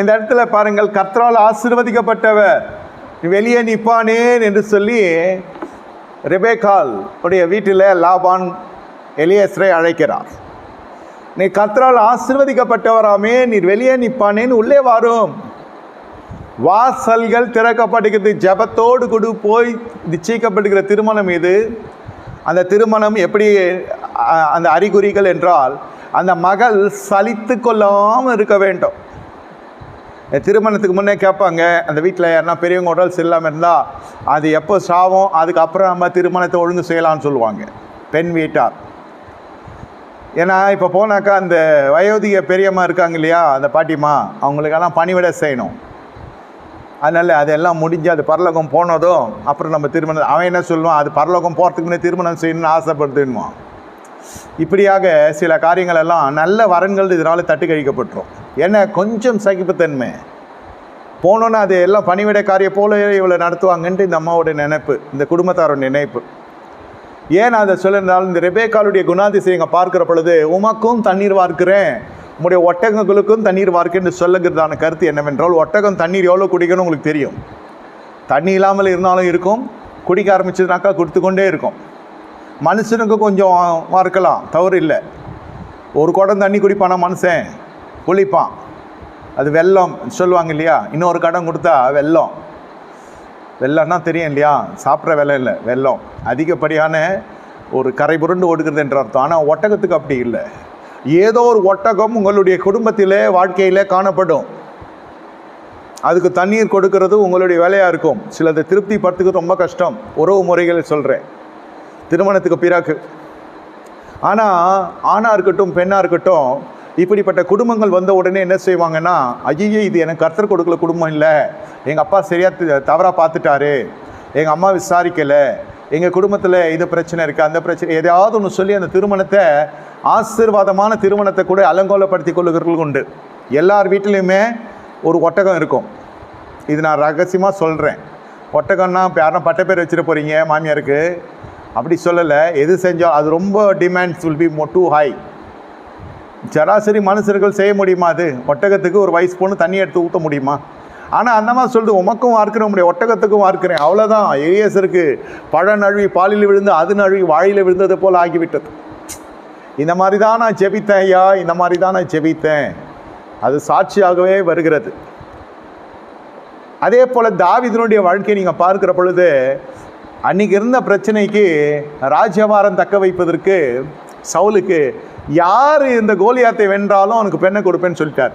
இந்த இடத்துல பாருங்கள் கர்த்தரால் ஆசிர்வதிக்கப்பட்டவர். நீ வெளியே நிற்பானேன் என்று சொல்லி ரெபேக்கால் உடைய வீட்டில் லாபான் எலியஸ்ரை அழைக்கிறார். நீ கர்த்தரால் ஆசிர்வதிக்கப்பட்டவராமே நீர் வெளியே நிற்பானேன்னு உள்ளே வரும். வாசல்கள் திறக்கப்படுகிறது ஜெபத்தோடு கூட போய் நிச்சயிக்கப்படுகிற திருமணம் இது. அந்த திருமணம் எப்படி அந்த அறிகுறிகள் என்றால் அந்த மகள் சலித்து கொள்ளாமல் இருக்க வேண்டும். திருமணத்துக்கு முன்னே கேட்பாங்க அந்த வீட்டில் யாருன்னா பெரியவங்க உடல் செல்லாமல் இருந்தால் அது எப்போ சாவும் அதுக்கப்புறம் நம்ம திருமணத்தை ஒழுங்கு செய்யலாம்னு சொல்லுவாங்க பெண் வீட்டார். ஏன்னா இப்போ போனாக்கா அந்த வயோதிக பெரியம்மா இருக்காங்க இல்லையா அந்த பாட்டிம்மா அவங்களுக்கெல்லாம் பணிவிட செய்யணும். அதனால் அதெல்லாம் முடிஞ்சு அது பரலோகம் போனதும் அப்புறம் நம்ம திருமணம் அவன் என்ன சொல்லுவான் அது பரலோகம் போகிறதுக்கு முன்னே திருமணம் செய்யணும்னு ஆசைப்படுதுன்னுவான். இப்படியாக சில காரியங்கள் எல்லாம் நல்ல வரன்கள் இதனால் தட்டு கழிக்கப்பட்டுரும். ஏன்னா கொஞ்சம் சகிப்புத்தன்மை போனோன்னா அது எல்லாம் பணிவிட காரியம் போல இவளை நடத்துவாங்கன்ட்டு இந்த அம்மாவோட நினைப்பு இந்த குடும்பத்தாரோட நினைப்பு. ஏன் அதை சொல்லியிருந்தாலும் இந்த ரெபேக்காலுடைய குணாதிசயங்கள் பார்க்கிற பொழுது உமக்கும் தண்ணீர் வார்க்கிறேன். உங்களுடைய ஒட்டகங்களுக்கும் தண்ணீர் வார்க்கேன்னு சொல்லுகிறதான கருத்து என்னவென்றால் ஒட்டகம் தண்ணீர் எவ்வளோ குடிக்கணும் உங்களுக்கு தெரியும். தண்ணி இல்லாமல் இருந்தாலும் இருக்கும். குடிக்க ஆரம்பிச்சதுனாக்கா கொடுத்து கொண்டே இருக்கும். மனுஷனுக்கு கொஞ்சம் வார்க்கலாம் தவறு இல்லை. ஒரு குடம் தண்ணி குடிப்பானா மனுஷன்? குளிப்பான் அது வெல்லம் சொல்லுவாங்க இல்லையா? இன்னொரு கடன் கொடுத்தா வெல்லம். வெள்ளம்னா தெரியும் இல்லையா? சாப்பிட்ற வெள்ளம் இல்லை வெல்லம். அதிகப்படியான ஒரு கரை புரண்டு ஓடுகிறது என்ற அர்த்தம். ஆனால் ஒட்டகத்துக்கு அப்படி இல்லை. ஏதோ ஒரு ஒட்டகம் உங்களுடைய குடும்பத்திலே வாழ்க்கையிலே காணப்படும். அதுக்கு தண்ணீர் கொடுக்கறது உங்களுடைய வேலையாக இருக்கும். சிலது திருப்திப்படுத்துக்கு ரொம்ப கஷ்டம். உறவு முறைகளை சொல்கிறேன் திருமணத்துக்கு பிறகு. ஆனால் ஆணாக இருக்கட்டும் பெண்ணாக இருக்கட்டும் இப்படிப்பட்ட குடும்பங்கள் வந்த உடனே என்ன செய்வாங்கன்னா ஐயோ இது எனக்கு கர்த்தர் கொடுக்கல குடும்பம் இல்லை. எங்கள் அப்பா சரியாக தவறாக பார்த்துட்டாரு. எங்கள் அம்மா விசாரிக்கலை. எங்கள் குடும்பத்தில் இது பிரச்சனை இருக்குது அந்த பிரச்சனை எதையாவது ஒன்று சொல்லி அந்த திருமணத்தை ஆசீர்வாதமான திருமணத்தை கூட அலங்கோலப்படுத்தி கொள்ளுகிறவர்கள் உண்டு. எல்லார் வீட்டிலையுமே ஒரு ஒட்டகம் இருக்கும். இது நான் ரகசியமாக சொல்கிறேன் ஒட்டகம்னா இப்போ யாரும் பட்ட பேர் வச்சுட்டு போகிறீங்க மாமியாருக்கு? அப்படி சொல்லலை. எது செஞ்சால் அது ரொம்ப demands will be more too high சராசரி மனுஷர்கள் செய்ய முடியுமா அது? ஒட்டகத்துக்கு ஒரு வயசு பொண்ணு தண்ணி எடுத்து ஊற்ற முடியுமா? ஆனால் அந்த மாதிரி சொல்லுது உமக்கும் வார்க்கிற முடியும் ஒட்டகத்துக்கும் வார்க்கிறேன். அவ்வளோதான் ஏரியஸருக்கு பழ நழுவி பாலில் விழுந்து அது நழுவி வாழியில் விழுந்தது போல் ஆகிவிட்டது. இந்த மாதிரி தான் நான் ஜெபித்தேன் ஐயா. இந்த மாதிரி தான் நான் ஜெபித்தேன். அது சாட்சியாகவே வருகிறது. அதே போல் தாவிதனுடைய வாழ்க்கையை நீங்கள் பார்க்கிற பொழுது அன்னைக்கு இருந்த பிரச்சனைக்கு ராஜ்யபாரம் தக்க வைப்பதற்கு சவுலுக்கு யார் இந்த கோலியாத்தை வென்றாலும் அவனுக்கு பெண்ணை கொடுப்பேன்னு சொல்லிட்டார்.